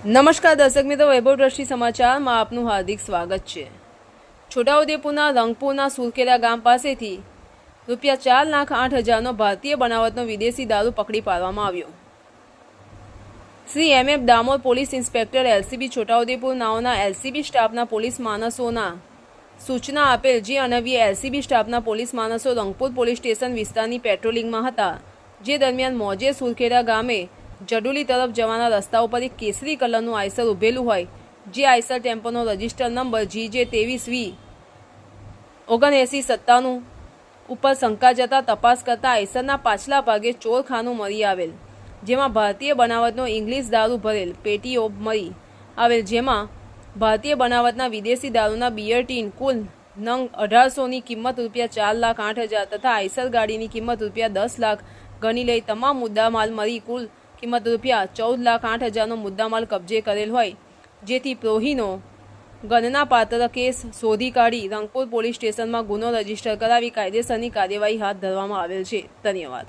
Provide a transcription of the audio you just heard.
નમસ્કાર દર્શક મિત્રો, વૈભવ દ્રષ્ટિ સમાચારમાં આપનું હાર્દિક સ્વાગત છે. છોટાઉદેપુરના રંગપુરના સુરકેલા ગામ પાસેથી રૂપિયા ચાર લાખ આઠ હજારનો ભારતીય બનાવટનો વિદેશી દારૂ પકડી પાડવામાં આવ્યો. Shri M F Damor police inspector LCB Chhotaudepur નાઓના LCB સ્ટાફના પોલીસ માણસોના સૂચના આપેલ જે અનવીએ એલસીબી સ્ટાફના પોલીસ માણસો રંગપુર પોલીસ સ્ટેશન વિસ્તારની પેટ્રોલિંગમાં હતા, જે દરમિયાન મોજે સુરખેડા ગામે જડુલી તરફ જવાના રસ્તા ઉપર એક કેસરી કલરનું આઈસર ઊભેલું હોય, જે આઈસર ટેમ્પોનો રજિસ્ટર નંબર જી જે ત્રેવીસ વી. ઓગણએંસી સત્તાણું. ઉપર શંકા જતા તપાસ કરતા આઈસરના પાછલા ભાગે ચોરખાનું મળી આવેલ, જેમાં ભારતીય બનાવટનો ઇંગ્લિશ દારૂ ભરેલ પેટીઓ મળી આવેલ, જેમાં ભારતીય બનાવટના વિદેશી દારૂના બિયર ટીન કુલ નંગ અઢારસોની કિંમત રૂપિયા ચાર લાખ આઠ હજાર તથા આઈસર ગાડીની કિંમત રૂપિયા દસ લાખ ગણી લઈ તમામ મુદ્દામાલ મળી કુલ કિંમત રૂપિયા ચૌદ લાખ આઠ હજારનો મુદ્દામાલ કબજે કરેલ હોય, જેથી પ્રોહીનો ગણનાપાત્ર કેસ શોધી કાઢી રંગપુર પોલીસ સ્ટેશનમાં ગુનો રજિસ્ટર કરાવી કાયદેસરની કાર્યવાહી હાથ ધરવામાં આવેલ છે. ધન્યવાદ.